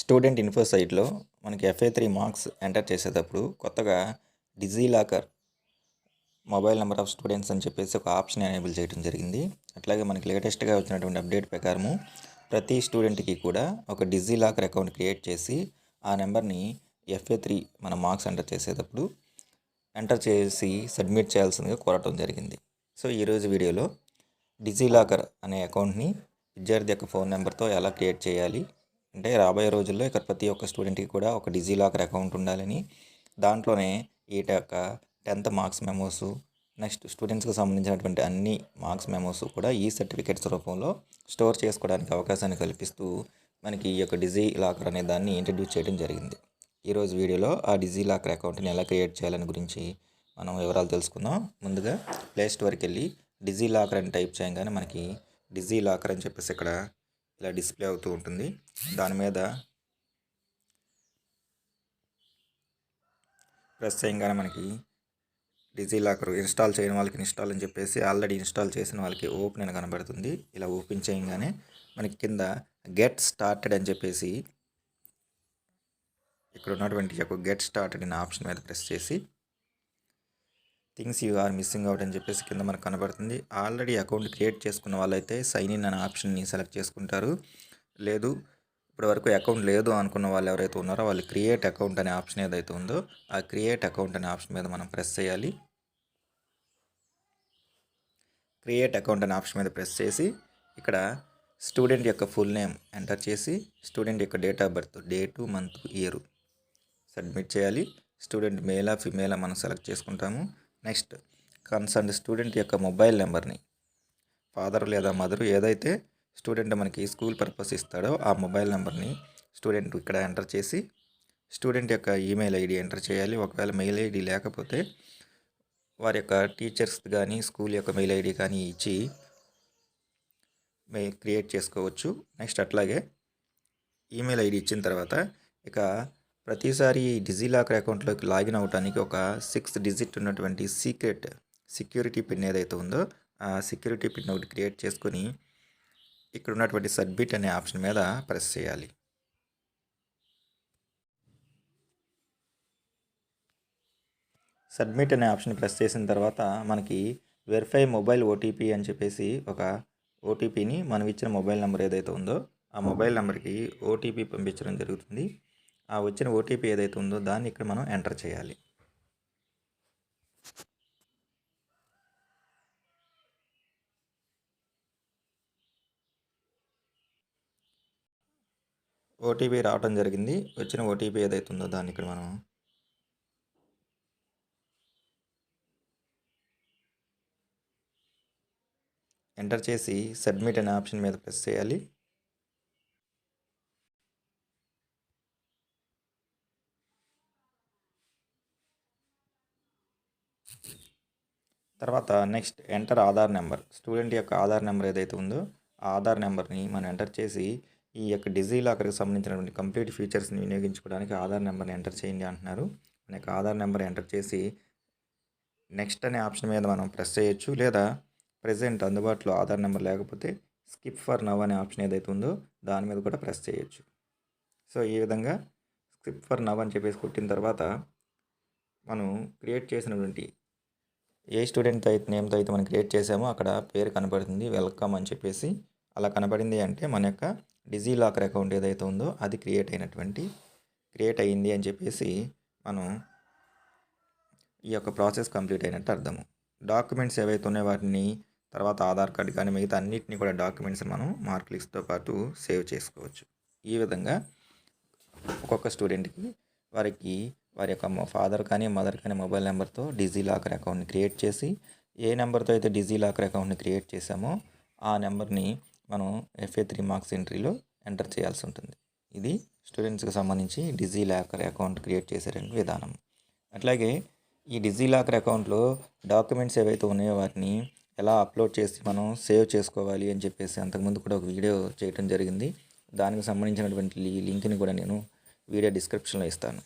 Student info సైట్లో మనకి FA three marks enter చేసేటప్పుడు కొత్తగా DigiLocker mobile number of students అని చెప్పేసి ఒక ఆప్షన్ ఎనేబుల్ చేయడం జరిగింది. అట్లాగే మనకి లేటెస్ట్గా వచ్చినటువంటి అప్డేట్ ప్రకారము ప్రతి స్టూడెంట్కి కూడా ఒక డిజీలాకర్ అకౌంట్ క్రియేట్ చేసి ఆ నెంబర్ని ఎఫ్ఏ త్రీ మన మార్క్స్ ఎంటర్ చేసేటప్పుడు ఎంటర్ చేసి సబ్మిట్ చేయాల్సిందిగా కోరటం జరిగింది. సో ఈరోజు వీడియోలో డిజీలాకర్ అనే అకౌంట్ని విద్యార్థి యొక్క ఫోన్ నెంబర్తో ఎలా క్రియేట్ చేయాలి అంటే రాబోయే రోజుల్లో ఇక్కడ ప్రతి ఒక్క స్టూడెంట్కి కూడా ఒక డిజీ లాకర్ అకౌంట్ ఉండాలని దాంట్లోనే ఈ యొక్క టెన్త్ మార్క్స్ మెమోస్ నెక్స్ట్ స్టూడెంట్స్కి సంబంధించినటువంటి అన్ని మార్క్స్ మెమోస్ కూడా ఈ సర్టిఫికేట్స్ రూపంలో స్టోర్ చేసుకోవడానికి అవకాశాన్ని కల్పిస్తూ మనకి ఈ యొక్క డిజీ లాకర్ అనే దాన్ని ఇంట్రడ్యూస్ చేయడం జరిగింది. ఈరోజు వీడియోలో ఆ డిజీ లాకర్ అకౌంట్ని ఎలా క్రియేట్ చేయాలని గురించి మనం వివరాలు తెలుసుకుందాం. ముందుగా ప్లే స్టోర్కి వెళ్ళి డిజీ లాకర్ అని టైప్ చేయగానే మనకి డిజీ లాకర్ అని చెప్పేసి ఇక్కడ ఇలా డిస్ప్లే అవుతూ ఉంటుంది. దాని మీద ప్రెస్ చేయగానే మనకి డిజీ లాకర్ ఇన్స్టాల్ చేయని వాళ్ళకి ఇన్స్టాల్ అని చెప్పేసి ఆల్రెడీ ఇన్స్టాల్ చేసిన వాళ్ళకి ఓపెన్ అని కనబడుతుంది. ఇలా ఓపెన్ చేయగానే మనకి కింద గెట్ స్టార్టెడ్ అని చెప్పేసి ఇక్కడ ఉన్నటువంటి యొక్క గెట్ స్టార్టెడ్ అనే ఆప్షన్ మీద ప్రెస్ చేసి things you are missing out అని చెప్పేసి కింద మనకు కనబడుతుంది. ఆల్రెడీ అకౌంట్ క్రియేట్ చేసుకున్న వాళ్ళైతే సైన్ ఇన్ అనే ఆప్షన్ని సెలెక్ట్ చేసుకుంటారు. లేదు ఇప్పటివరకు అకౌంట్ లేదు అనుకున్న వాళ్ళు ఎవరైతే ఉన్నారో వాళ్ళు క్రియేట్ అకౌంట్ అనే ఆప్షన్ ఏదైతే ఉందో ఆ క్రియేట్ అకౌంట్ అనే ఆప్షన్ మీద మనం ప్రెస్ చేయాలి. క్రియేట్ అకౌంట్ అనే ఆప్షన్ మీద ప్రెస్ చేసి ఇక్కడ స్టూడెంట్ యొక్క ఫుల్ నేమ్ ఎంటర్ చేసి స్టూడెంట్ యొక్క date of birth date month year submit చేయాలి. స్టూడెంట్ మేలా ఫిమేలా మనం సెలెక్ట్ చేసుకుంటాము. నెక్స్ట్ కన్సర్న్ స్టూడెంట్ యొక్క మొబైల్ నెంబర్ని. ఫాదర్ లేదా మదరు ఏదైతే స్టూడెంట్ మనకి స్కూల్ పర్పస్ ఇస్తాడో ఆ మొబైల్ నెంబర్ని స్టూడెంట్ ఇక్కడ ఎంటర్ చేసి స్టూడెంట్ యొక్క ఈమెయిల్ ఐడి ఎంటర్ చేయాలి. ఒకవేళ మెయిల్ ఐడి లేకపోతే వారి యొక్క టీచర్స్ కానీ స్కూల్ యొక్క మెయిల్ ఐడి కానీ ఇచ్చి మే క్రియేట్ చేసుకోవచ్చు. నెక్స్ట్ అట్లాగే ఈమెయిల్ ఐడి ఇచ్చిన తర్వాత ఇక ప్రతిసారి డిజిలాకర్ అకౌంట్లోకి లాగిన్ అవడానికి ఒక సిక్స్త్ డిజిట్ ఉన్నటువంటి సీక్రెట్ సెక్యూరిటీ పిన్ ఏదైతే ఉందో ఆ సెక్యూరిటీ పిన్ ఒకటి క్రియేట్ చేసుకొని ఇక్కడ ఉన్నటువంటి సబ్మిట్ అనే ఆప్షన్ మీద ప్రెస్ చేయాలి. సబ్మిట్ అనే ఆప్షన్ ప్రెస్ చేసిన తర్వాత మనకి వెరిఫై మొబైల్ ఓటీపీ అని చెప్పేసి ఒక ఓటీపీని మనం ఇచ్చిన మొబైల్ నెంబర్ ఏదైతే ఉందో ఆ మొబైల్ నెంబర్కి ఓటీపీ పంపించడం జరుగుతుంది. ఆ వచ్చిన ఓటీపీ ఏదైతే ఉందో దాన్ని ఇక్కడ మనం ఎంటర్ చేయాలి. ఓటీపీ రావటం జరిగింది. వచ్చిన ఓటీపీ ఏదైతే ఉందో దాన్ని ఇక్కడ మనం ఎంటర్ చేసి సబ్మిట్ అనే ఆప్షన్ మీద ప్రెస్ చేయాలి. తర్వాత next enter Aadhaar number student యొక్క ఆధార్ నెంబర్ ఏదైతే ఉందో ఆ ఆధార్ నెంబర్ని మనం ఎంటర్ చేసి ఈ యొక్క డిజీ లాకర్కి సంబంధించినటువంటి కంప్లీట్ ఫీచర్స్ని వినియోగించుకోవడానికి ఆధార్ నెంబర్ని ఎంటర్ చేయండి అంటున్నారు. మన యొక్క ఆధార్ నెంబర్ ఎంటర్ చేసి నెక్స్ట్ అనే ఆప్షన్ మీద మనం ప్రెస్ చేయొచ్చు. లేదా ప్రజెంట్ అందుబాటులో ఆధార్ నెంబర్ లేకపోతే స్కిప్ ఫర్ నవ్ అనే ఆప్షన్ ఏదైతే ఉందో దాని మీద కూడా ప్రెస్ చేయొచ్చు. సో ఈ విధంగా స్కిప్ ఫర్ నవ్ అని చెప్పేసి కొట్టిన తర్వాత మనం క్రియేట్ చేసినటువంటి ఏ స్టూడెంట్ అయితే నేమ్తో అయితే మనం క్రియేట్ చేసామో అక్కడ పేరు కనబడుతుంది వెల్కమ్ అని చెప్పేసి. అలా కనబడింది అంటే మన యొక్క డిజీ లాకర్ అకౌంట్ ఏదైతే ఉందో అది క్రియేట్ అయినటువంటి క్రియేట్ అయ్యింది అని చెప్పేసి మనం ఈ యొక్క ప్రాసెస్ కంప్లీట్ అయినట్టు అర్థము. డాక్యుమెంట్స్ ఏవైతే ఉన్నాయో వాటిని తర్వాత ఆధార్ కార్డు కానీ మిగతా అన్నిటిని కూడా డాక్యుమెంట్స్ మనం మార్క్ లిస్ట్తో పాటు సేవ్ చేసుకోవచ్చు. ఈ విధంగా ఒక్కొక్క స్టూడెంట్కి వారికి వారి యొక్క ఫాదర్ కానీ మదర్ కానీ మొబైల్ నెంబర్తో డిజీ లాకర్ అకౌంట్ని క్రియేట్ చేసి ఏ నెంబర్తో అయితే డిజీ లాకర్ అకౌంట్ని క్రియేట్ చేసామో ఆ నెంబర్ని మనం ఎఫ్ఏ త్రీ మార్క్స్ ఎంట్రీలో ఎంటర్ చేయాల్సి ఉంటుంది. ఇది స్టూడెంట్స్కి సంబంధించి డిజీ లాకర్ అకౌంట్ క్రియేట్ చేసేటువంటి విధానం. అట్లాగే ఈ డిజీ లాకర్ అకౌంట్లో డాక్యుమెంట్స్ ఏవైతే ఉన్నాయో వాటిని ఎలా అప్లోడ్ చేసి మనం సేవ్ చేసుకోవాలి అని చెప్పేసి అంతకుముందు కూడా ఒక వీడియో చేయడం జరిగింది. దానికి సంబంధించినటువంటి లింక్ని కూడా నేను వీడియో డిస్క్రిప్షన్లో ఇస్తాను.